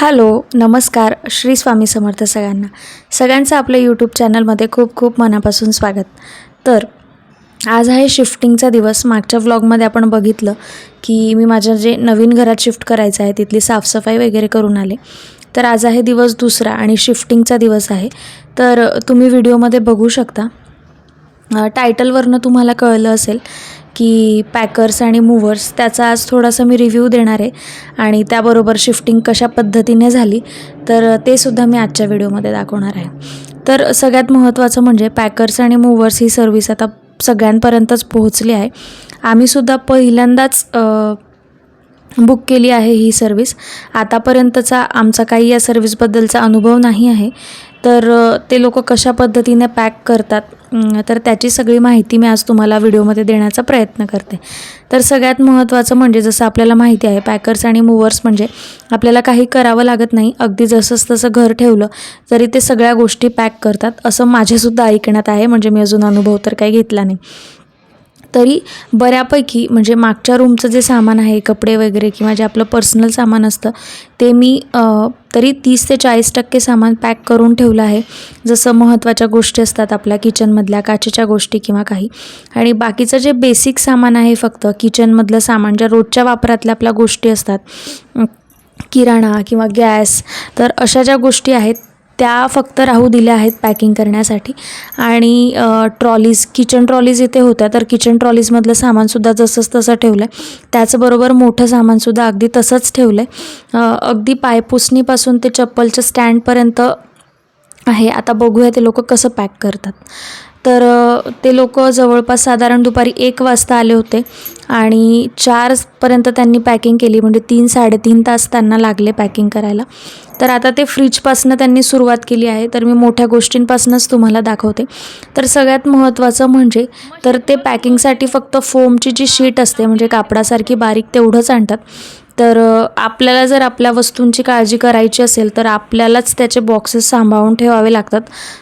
Hello नमस्कार श्री स्वामी समर्थ सगळ्यांना. सगळ्यांचं आपल्या यूट्यूब चॅनलमध्ये खूप खूप मनापासून स्वागत. तर आज आहे शिफ्टिंगचा दिवस. मागच्या व्लॉगमध्ये आपण बघितलं की मी माझ्या जे नवीन घरात शिफ्ट करायचं आहे तिथली साफसफाई वगैरे करून आले. तर आज आहे दिवस दुसरा आणि शिफ्टिंगचा दिवस आहे. तर तुम्ही व्हिडिओमध्ये बघू शकता. टायटलवरनं तुम्हाला कळलं असेल की पॅकर्स आणि मूवर्स त्याचा आज थोडासा मी रिव्ह्यू देणार आहे. आणि त्याबरोबर शिफ्टिंग कशा पद्धतीने झाली तर ते सुद्धा मी आजच्या व्हिडिओमध्ये दाखवणार आहे. तर सगळ्यात महत्त्वाचं म्हणजे पॅकर्स आणि मूवर्स ही सर्व्हिस आता सगळ्यांपर्यंतच पोहोचली आहे. आम्हीसुद्धा पहिल्यांदाच बुक केली आहे ही सर्विस आतापर्यंतचा आमचा काही या सर्विसबद्दलचा अनुभव नाही आहे. तर ते लोक कशा पद्धतीने पॅक करतात तर त्याची सगळी माहिती मी आज तुम्हाला व्हिडिओमध्ये देण्याचा प्रयत्न करते. तर सगळ्यात महत्त्वाचं म्हणजे जसं आपल्याला माहिती आहे पॅकर्स आणि मूवर्स म्हणजे आपल्याला काही करावं लागत नाही अगदी जसंच तसं घर ठेवलं तरी ते सगळ्या गोष्टी पॅक करतात असं माझेसुद्धा ऐकण्यात आहे म्हणजे मी अजून अनुभव तर काही घेतला नाही. तरी बऱ्यापैकी म्हणजे मागच्या रूमचं जे सामान आहे कपडे वगैरे किंवा जे आपलं पर्सनल सामान असतं ते मी तरी तीस ते चाळीस टक्के सामान पॅक करून ठेवलं आहे. जसं महत्त्वाच्या गोष्टी असतात आपल्या किचनमधल्या काचेच्या गोष्टी किंवा काही. आणि बाकीचं जे बेसिक सामान आहे फक्त किचनमधलं सामान ज्या रोजच्या वापरातल्या आपल्या गोष्टी असतात किराणा किंवा गॅस तर अशा ज्या गोष्टी आहेत त्या फक्त राहू दिल्या आहेत पॅकिंग करण्यासाठी. आणि ट्रॉलीज किचन ट्रॉलीज इथे होत्या तर किचन ट्रॉलीजमधलं सामानसुद्धा जसंच तसं ठेवलं आहे त्याचबरोबर मोठं सामानसुद्धा अगदी तसंच ठेवलं आहे अगदी पायपुसणीपासून ते चप्पलच्या स्टँडपर्यंत आहे. आता बघूया ते लोक कसं पॅक करतात. तर ते लोक जवळपास साधारण दुपारी एक वाजता आले होते आणि चारपर्यंत त्यांनी पॅकिंग केली. म्हणजे तीन साडेतीन तास त्यांना लागले पॅकिंग करायला. तर आता ते फ्रीजपासनं त्यांनी सुरुवात केली आहे. तर मी मोठ्या गोष्टींपासूनच तुम्हाला दाखवते. तर सगळ्यात महत्त्वाचं म्हणजे तर ते पॅकिंगसाठी फक्त फोमची जी शीट असते म्हणजे कापडासारखी बारीक तेवढंच आणतात. तर आपल्याला जर आपल्या वस्तूंची काळजी करायची असेल तर आपल्यालाच त्याचे बॉक्सेस सांभाळून ठेवावे लागतात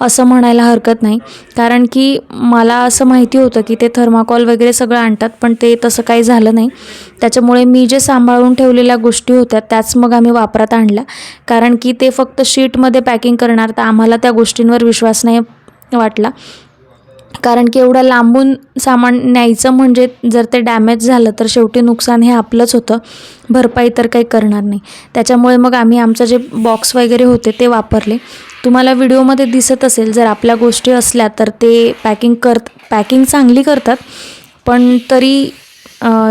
असं म्हणायला हरकत नाही. कारण की मला असं माहिती होतं की ते थर्माकॉल वगैरे सगळं आणतात पण ते तसं काही झालं नाही. त्याच्यामुळे मी जे सांभाळून ठेवलेल्या गोष्टी होत्या त्याच मग आम्ही वापरात आणल्या. कारण कारण की ते फक्त शीटमध्ये पॅकिंग करणार तर आम्हाला त्या गोष्टींवर विश्वास नाही वाटला. कारण की एवढं लांबून सामान न्यायचं म्हणजे जर ते डॅमेज झालं तर शेवटी नुकसान हे आपलंच होतं. भरपाई तर काही करणार नाही. त्याच्यामुळे मग आम्ही आमचं जे बॉक्स वगैरे होते ते वापरले. तुम्हाला व्हिडिओमध्ये दिसत असेल जर आपल्या गोष्टी असल्या तर ते पॅकिंग करत पॅकिंग चांगली करतात पण तरी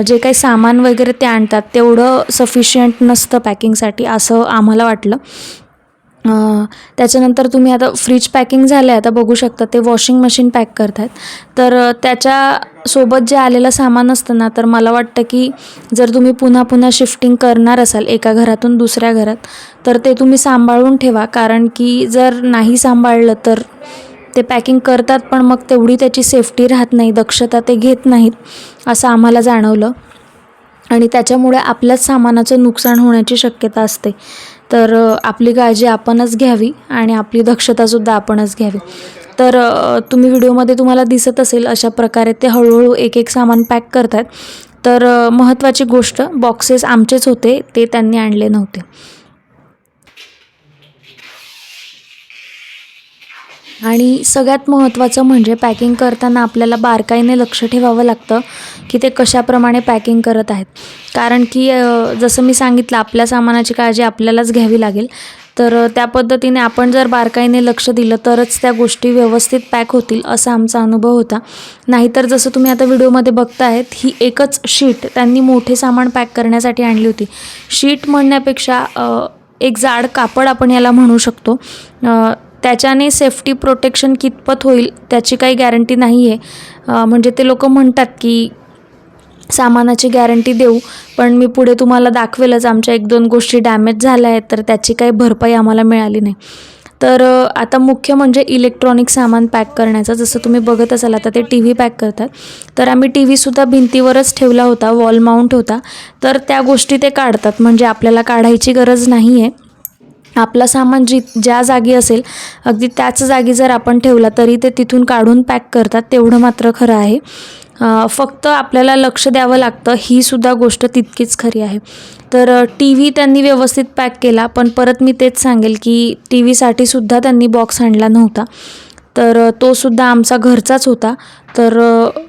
जे काही सामान वगैरे ते आणतात तेवढं सफिशियंट नसतं पॅकिंगसाठी असं आम्हाला वाटलं. त्याच्यानंतर तुम्ही आता फ्रीज पॅकिंग झालं आहे आता बघू शकता ते वॉशिंग मशीन पॅक करत आहेत तर त्याच्यासोबत जे आलेलं सामान असतं ना तर मला वाटतं की जर तुम्ही पुन्हा पुन्हा शिफ्टिंग करणार असाल एका घरातून दुसऱ्या घरात तर ते तुम्ही सांभाळून ठेवा. कारण की जर नाही सांभाळलं तर ते पॅकिंग करतात पण मग तेवढी त्याची सेफ्टी राहत नाही दक्षता ते घेत नाहीत असं आम्हाला जाणवलं. आणि त्याच्यामुळे आपल्याच सामानाचं नुकसान होण्याची शक्यता असते. तर आपली काळजी आपणच घ्यावी आणि आपली दक्षतासुद्धा आपणच घ्यावी. तर तुम्ही व्हिडिओमध्ये तुम्हाला दिसत असेल अशा प्रकारे ते हळूहळू एक एक सामान पॅक करतात. तर महत्त्वाची गोष्ट बॉक्सेस आमचेच होते ते त्यांनी आणले नव्हते. आणि सगळ्यात महत्त्वाचं म्हणजे पॅकिंग करताना आपल्याला बारकाईने लक्ष ठेवावं लागतं की ते कशाप्रमाणे पॅकिंग करत आहेत. कारण की जसं मी सांगितलं आपल्या सामानाची काळजी आपल्यालाच घ्यावी लागेल. तर त्या पद्धतीने आपण जर बारकाईने लक्ष दिलं तरच त्या गोष्टी व्यवस्थित पॅक होतील असा आमचा अनुभव होता. नाहीतर जसं तुम्ही आता व्हिडिओमध्ये बघतायत ही एकच शीट त्यांनी मोठे सामान पॅक करण्यासाठी आणली होती. शीट म्हणण्यापेक्षा एक जाड कापड आपण याला म्हणू शकतो. त्याच्याने सेफ्टी प्रोटेक्शन कितपत होईल त्याची काही गॅरंटी नाही आहे म्हणजे ते लोक म्हणतात की सामानाची गॅरंटी देऊ पण मी पुढे तुम्हाला दाखवेलच आमच्या एक दोन गोष्टी डॅमेज झाल्या आहेत तर त्याची काही भरपाई आम्हाला मिळाली नाही. तर आता मुख्य म्हणजे इलेक्ट्रॉनिक सामान पॅक करण्याचं. जसं तुम्ही बघत असाल आता ते टी व्ही पॅक करतात. तर आम्ही टी व्हीसुद्धा भिंतीवरच ठेवला होता वॉल माउंट होता. तर त्या गोष्टी ते काढतात. म्हणजे आपल्याला काढायची गरज नाही आहे आपलं सामान जी ज्या जागी असेल अगदी त्याच जागी जर आपण ठेवला तरी ते तिथून काढून पॅक करतात तेवढं मात्र खरं आहे. फक्त आपल्याला लक्ष द्यावं लागतं ही सुद्धा गोष्ट तितकीच खरी आहे. तर टी व्ही त्यांनी व्यवस्थित पॅक केला पण परत मी तेच सांगेल की टी व्हीसाठी सुद्धा त्यांनी बॉक्स आणला नव्हता. तर तो सुद्धा आमचा घरचाच होता. तर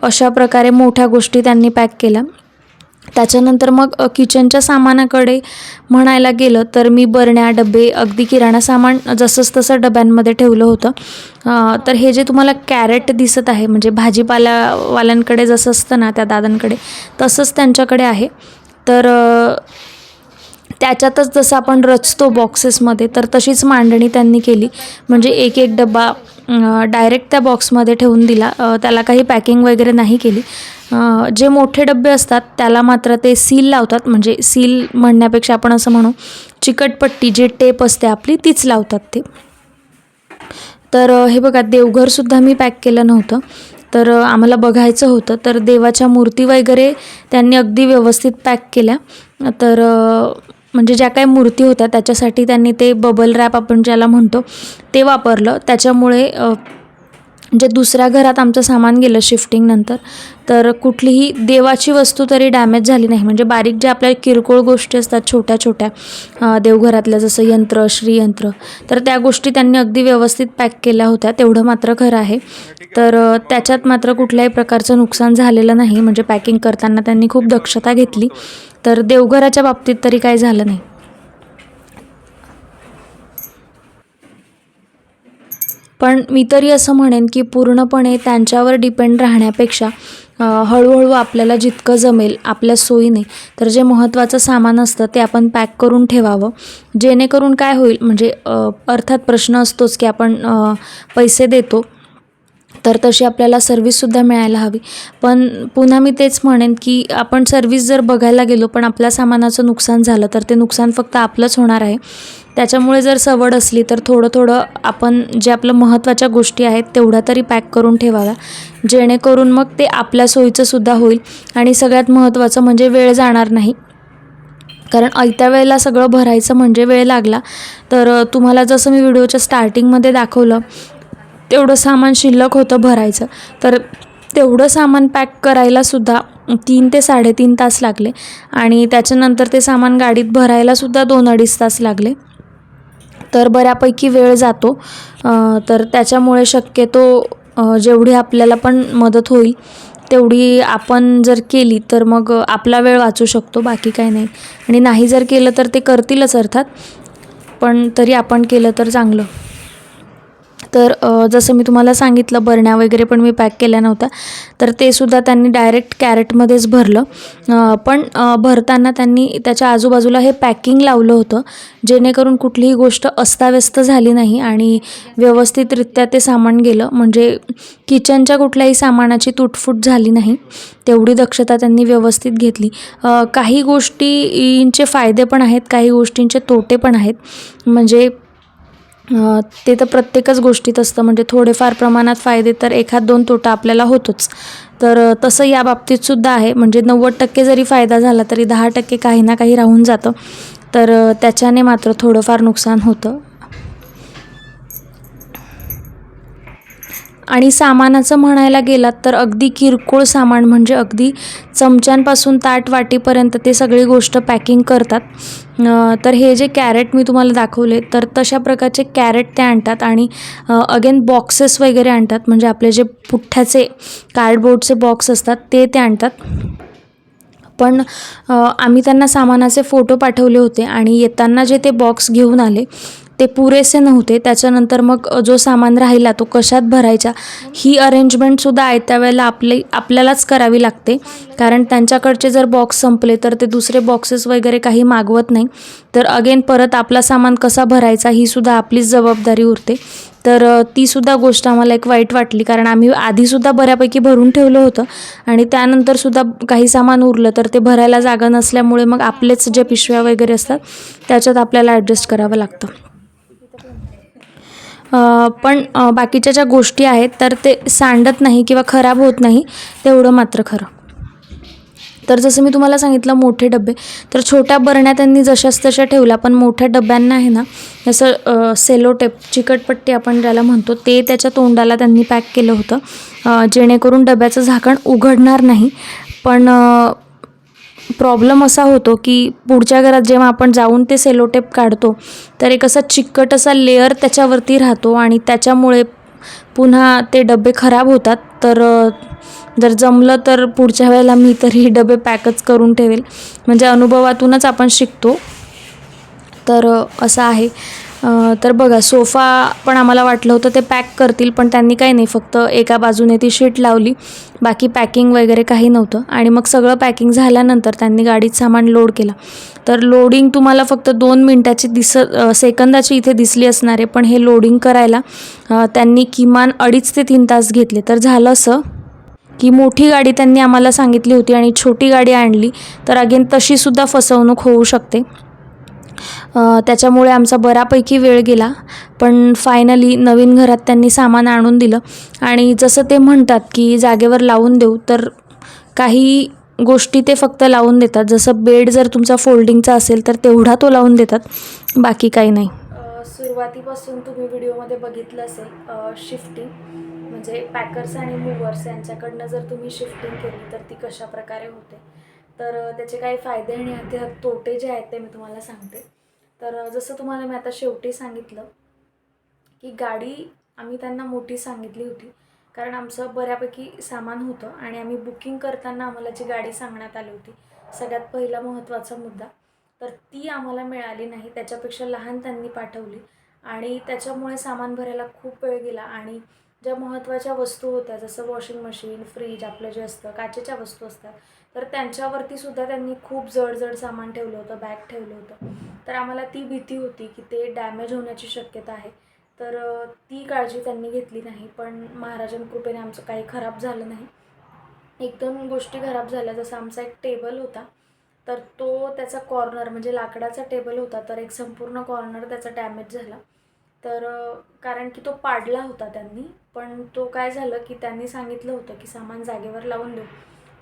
अशा प्रकारे मोठ्या गोष्टी त्यांनी पॅक केल्या. त्याच्यानंतर मग किचनच्या सामानाकडे म्हणायला गेलं तर मी बरण्या डबे अगदी किराणा सामान जसंच तसं डब्यांमध्ये ठेवलं होतं. तर हे जे तुम्हाला कॅरेट दिसत आहे म्हणजे भाजीपालावाल्यांकडे जसं असतं ना त्या दादांकडे तसंच त्यांच्याकडे आहे. तर त्याच्यातच जसं आपण रचतो बॉक्सेसमध्ये तर तशीच मांडणी त्यांनी केली. म्हणजे एक एक डबा डायरेक्ट त्या बॉक्समध्ये ठेवून दिला. त्याला काही पॅकिंग वगैरे नाही केली. जे मोठे डबे असतात त्याला मात्र ते सील लावतात. म्हणजे सील म्हणण्यापेक्षा आपण असं म्हणू चिकटपट्टी जी टेप असते आपली तीच लावतात ते. तर हे बघा देवघरसुद्धा मी पॅक केलं नव्हतं. तर आम्हाला बघायचं होतं. तर देवाच्या मूर्ती वगैरे त्यांनी अगदी व्यवस्थित पॅक केल्या. तर म्हणजे ज्या काही मूर्ती होत्या त्याच्यासाठी त्यांनी ते बबल रॅप आपण ज्याला म्हणतो ते वापरलं. त्याच्यामुळे म्हणजे दुसऱ्या घरात आमचं सामान गेलं शिफ्टिंगनंतर तर कुठलीही देवाची वस्तू तरी डॅमेज झाली नाही. म्हणजे बारीक ज्या आपल्या किरकोळ गोष्टी असतात छोट्या छोट्या देवघरातल्या जसं यंत्र श्रीयंत्र तर त्या गोष्टी त्यांनी अगदी व्यवस्थित पॅक केल्या होत्या. तेवढं मात्र खरं आहे. तर त्याच्यात मात्र कुठल्याही प्रकारचं नुकसान झालेलं नाही. म्हणजे पॅकिंग करताना त्यांनी खूप दक्षता घेतली. तर देवघराच्या बाबतीत तरी काही झालं नाही. पण मी तरी असं म्हणेन की पूर्णपणे त्यांच्यावर डिपेंड राहण्यापेक्षा हळूहळू आपल्याला जितकं जमेल आपल्या सोयीने तर जे महत्त्वाचं सामान असतं ते आपण पॅक करून ठेवावं. जेणेकरून काय होईल म्हणजे अर्थात प्रश्न असतोच की आपण पैसे देतो तर तशी आपल्याला सर्विससुद्धा मिळायला हवी. पण पुन्हा मी तेच म्हणेन की आपण सर्विस जर बघायला गेलो पण आपल्या सामानाचं नुकसान झालं तर ते नुकसान फक्त आपलंच होणार आहे. त्याच्यामुळे जर सवड असली तर थोडं थोडं आपण जे आपलं महत्त्वाच्या गोष्टी आहेत तेवढ्या तरी पॅक करून ठेवाव्या. जेणेकरून मग ते आपल्या सोयीचंसुद्धा होईल आणि सगळ्यात महत्त्वाचं म्हणजे वेळ जाणार नाही. कारण आयत्या वेळेला सगळं भरायचं म्हणजे वेळ लागला. तर तुम्हाला जसं मी व्हिडिओच्या स्टार्टिंगमध्ये दाखवलं तेवढं सामान शिल्लक होतं भरायचं. तर तेवढं सामान पॅक करायलासुद्धा तीन ते साडेतीन तास लागले आणि त्याच्यानंतर ते सामान गाडीत भरायलासुद्धा दोन अडीच तास लागले. तर बऱ्यापैकी वेळ जातो. तर त्याच्यामुळे शक्यतो जेवढी आपल्याला पण मदत होईल तेवढी आपण जर केली तर मग आपला वेळ वाचू शकतो बाकी काही नाही. आणि नाही जर केलं तर ते करतीलच अर्थात. पण तरी आपण केलं तर चांगलं. तर जसं मी तुम्हाला सांगितलं बरण्या वगैरे पण मी पॅक केल्या नव्हत्या. तर ते सुद्धा त्यांनी डायरेक्ट कॅरेटमध्येच भरलं. पण भरताना त्यांनी त्याच्या आजूबाजूला हे पॅकिंग लावलं होतं जेणेकरून कुठलीही गोष्ट अस्ताव्यस्त झाली नाही आणि व्यवस्थितरित्या ते सामान गेलं. म्हणजे किचनच्या कुठल्याही सामानाची तुटफूट झाली नाही तेवढी दक्षता त्यांनी व्यवस्थित घेतली. काही गोष्टींचे फायदे पण आहेत काही गोष्टींचे तोटे पण आहेत. म्हणजे ते तर प्रत्येकच गोष्टीत असतं. म्हणजे थोडेफार प्रमाणात फायदे तर एखाद दोन तोटा आपल्याला होतोच. तर तसं या बाबतीत सुद्धा आहे. म्हणजे नव्वद टक्के जरी फायदा झाला तरी दहा टक्के काही ना काही राहून जातं. तर त्याच्याने मात्र थोडंफार नुकसान होतं. आणि सामानाचं म्हणायला गेलात तर अगदी किरकोळ सामान म्हणजे अगदी चमच्यांपासून ताट वाटीपर्यंत ते सगळी गोष्ट पॅकिंग करतात. तर हे जे कॅरेट मी तुम्हाला दाखवले तर तशा प्रकारचे कॅरेट ते आणतात आणि अगेन बॉक्सेस वगैरे आणतात. म्हणजे आपले जे पुठ्ठ्याचे कार्डबोर्डचे बॉक्स असतात ते ते आणतात. पण आम्ही त्यांना सामानाचे फोटो पाठवले होते आणि येताना जे ते बॉक्स घेऊन आले ते पुरेसे नव्हते. त्याच्यानंतर मग जो सामान राहिला तो कशात भरायचा? ही अरेंजमेंटसुद्धा आयत्या वेळेला आपले आपल्यालाच करावी लागते. कारण त्यांच्याकडचे जर बॉक्स संपले तर ते दुसरे बॉक्सेस वगैरे काही मागवत नाही. तर अगेन परत आपला सामान कसा भरायचा ही सुद्धा आपलीच जबाबदारी उरते. तर तीसुद्धा गोष्ट आम्हाला एक वाईट वाटली. कारण आम्ही आधीसुद्धा बऱ्यापैकी भरून ठेवलं होतं. आणि त्यानंतरसुद्धा काही सामान उरलं तर ते भरायला जागा नसल्यामुळे मग आपलेच जे पिशव्या वगैरे असतात त्याच्यात आपल्याला ॲडजस्ट करावं लागतं. पण बाकीच्या ज्या गोष्टी आहेत तर ते सांडत नाही किंवा खराब होत नाही तेवढं मात्र खरं. तर जसं मी तुम्हाला सांगितलं मोठे डबे. तर छोट्या बरण्या त्यांनी जशाच तशा ठेवल्या पण मोठ्या डब्यांना आहे ना जसं सेलो टेप चिकटपट्टी आपण ज्याला म्हणतो ते त्याच्या तोंडाला त्यांनी पॅक केलं होतं. जेणेकरून डब्याचं झाकण उघडणार नाही. पण प्रॉब्लेम असा होतो की पुढच्या घरात जेव्हा आपण जाऊन ते सेलोटेप काढतो तर एक असा चिकट असा लेअर त्याच्यावरती राहतो आणि त्याच्यामुळे पुन्हा ते डबे खराब होतात. तर जर जमलं तर पुढच्या वेळेला मी तरी डबे पॅकच करून ठेवेल. म्हणजे अनुभवातूनच आपण शिकतो. तर असं आहे. तर बघा सोफा पण आम्हाला वाटलं होतं ते पॅक करतील पण त्यांनी काही नाही फक्त एका बाजूने ती शीट लावली. बाकी पॅकिंग वगैरे काही नव्हतं. आणि मग सगळं पॅकिंग झाल्यानंतर त्यांनी गाडीत सामान लोड केला. तर लोडिंग तुम्हाला फक्त दोन मिनटाची दिस सेकंदाची इथे दिसली असणार आहे पण हे लोडिंग करायला त्यांनी किमान अडीच ते तीन तास घेतले. तर झालं असं की मोठी गाडी त्यांनी आम्हाला सांगितली होती आणि छोटी गाडी आणली. तर अगेन तशीसुद्धा फसवणूक होऊ शकते. त्याच्यामुळे आमचा बऱ्यापैकी वेळ गेला. पण फायनली नवीन घरात त्यांनी सामान आणून दिलं. आणि जसं ते म्हणतात की जागेवर लावून देऊ तर काही गोष्टी ते फक्त लावून देतात. जसं बेड जर तुमचा फोल्डिंगचा असेल तर तेवढा तो लावून देतात. बाकी काही नाही. सुरुवातीपासून तुम्ही व्हिडिओमध्ये बघितलं असेल शिफ्टिंग म्हणजे पॅकर्स आणि मूवर्स यांच्याकडनं जर तुम्ही शिफ्टिंग केली तर ती कशा प्रकारे होते? तर त्याचे काही फायदे आणि अति तोटे जे आहेत ते मी तुम्हाला सांगते. तर जसं तुम्हाला मी आता शेवटी सांगितलं की गाडी आम्ही त्यांना मोठी सांगितली होती. कारण आमचं बऱ्यापैकी सामान होतं आणि आम्ही बुकिंग करताना आम्हाला जी गाडी सांगण्यात आली होती सगळ्यात पहिला महत्त्वाचा मुद्दा. तर ती आम्हाला मिळाली नाही त्याच्यापेक्षा लहान त्यांनी पाठवली. आणि त्याच्यामुळे सामान भरायला खूप वेळ गेला आणि ज्या महत्त्वाच्या वस्तू होत्या जसं वॉशिंग मशीन फ्रीज आपलं जे असतं काचेच्या वस्तू असतात तर त्यांच्यावरती सुद्धा त्यांनी खूप जड जड सामान ठेवलं होतं बॅग ठेवलं होतं. तर आम्हाला ती भीती होती की ते डॅमेज होण्याची शक्यता आहे. तर ती काळजी त्यांनी घेतली नाही पण महाराजांकृपेने आमचं काही खराब झालं नाही. एक दोन गोष्टी खराब झाल्या. जसं आमचा एक टेबल होता तर तो त्याचा कॉर्नर म्हणजे लाकडाचा टेबल होता तर एक संपूर्ण कॉर्नर त्याचा डॅमेज झाला. तर कारण की तो पाडला होता त्यांनी पण तो काय झालं की त्यांनी सांगितलं होतं की सामान जागेवर लावून देऊ.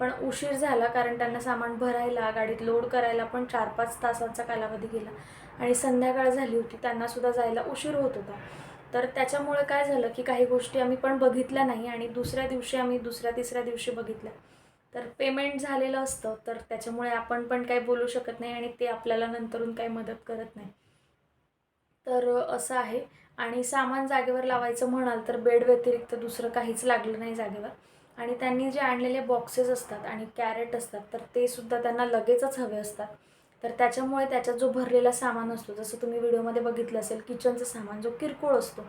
पण उशीर झाला कारण त्यांना सामान भरायला गाडीत लोड करायला पण चार पाच तासांचा कालावधी गेला आणि संध्याकाळ झाली होती त्यांनासुद्धा जायला उशीर होत होता. तर त्याच्यामुळे काय झालं की काही गोष्टी आम्ही पण बघितल्या नाही आणि दुसऱ्या दिवशी आम्ही दुसऱ्या तिसऱ्या दिवशी बघितल्या. तर पेमेंट झालेलं असतं तर त्याच्यामुळे आपण पण काही बोलू शकत नाही आणि ते आपल्याला नंतरून काही मदत करत नाही. तर असं आहे. आणि सामान जागेवर लावायचं म्हणाल तर बेड व्यतिरिक्त दुसरं काहीच लागलं नाही जागेवर. आणि त्यांनी जे आणलेले बॉक्सेस असतात आणि कॅरेट असतात तर ते सुद्धा त्यांना लगेचच हवे असतात. तर त्याच्यामुळे त्याच्यात जो भरलेला सामान असतो जसं तुम्ही व्हिडिओमध्ये बघितलं असेल किचनचं सामान जो किरकोळ असतो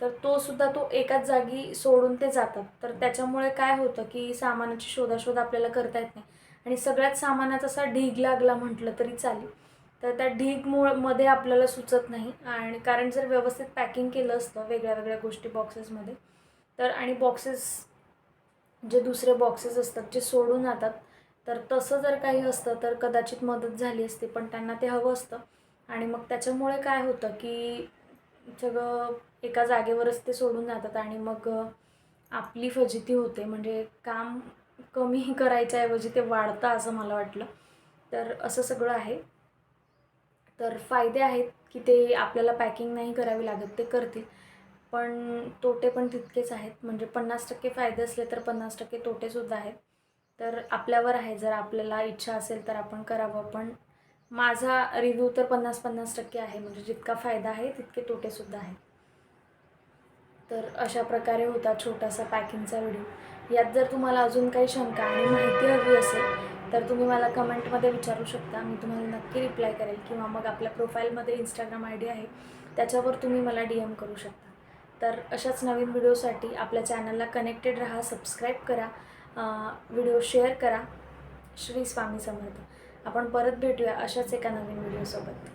तर तो सुद्धा तो एकाच जागी सोडून ते जातात. तर त्याच्यामुळे काय होतं की सामानाची शोधाशोध आपल्याला करता येत नाही. आणि सगळ्यात सामानाचा असा ढीग लागला म्हटलं तरी चालेल. तर त्या ढीगमुळं मध्ये आपल्याला सुचत नाही. आणि कारण जर व्यवस्थित पॅकिंग केलं असतं वेगळ्या वेगळ्या गोष्टी बॉक्सेसमध्ये तर आणि बॉक्सेस जे दुसरे बॉक्सेस असतात जे सोडून जातात तर तसं जर काही असतं तर कदाचित मदत झाली असती पण त्यांना ते हवं असतं. आणि मग त्याच्यामुळे काय होतं की सगळं एका जागेवरच ते सोडून जातात आणि मग आपली फजिती होते. म्हणजे काम कमी करायच्याऐवजी ते वाढतं असं मला वाटलं. तर असं सगळं आहे. तर फायदे आहेत की ते आपल्याला पॅकिंग नाही करावी लागत ते करतील. पण तोटे पण तितकेच आहेत. म्हणजे पन्नास टक्के फायदे असले तर पन्नास टक्के तोटेसुद्धा आहेत. तर आपल्यावर आहे. जर आपल्याला इच्छा असेल तर आपण करावं. पण माझा रिव्ह्यू तर पन्नास पन्नास टक्के आहे. म्हणजे जितका फायदा आहे तितके तोटेसुद्धा आहेत. तर अशा प्रकारे होता छोटासा पॅकिंगचा व्हिडिओ यात जर तुम्हाला अजून काही शंका आणि माहिती हवी असेल तर तुम्ही मला कमेंटमध्ये विचारू शकता. मी तुम्हाला नक्की रिप्लाय करेल किंवा मग आपल्या प्रोफाईलमध्ये इंस्टाग्राम आय डी आहे. त्याच्यावर तुम्ही मला डी एम करू शकता. तर अशाच नवीन व्हिडिओसाठी आपल्या चॅनलला कनेक्टेड राहा सबस्क्राईब करा व्हिडिओ शेअर करा. श्री स्वामी समर्थ. आपण परत भेटूया अशाच एका नवीन व्हिडिओसोबत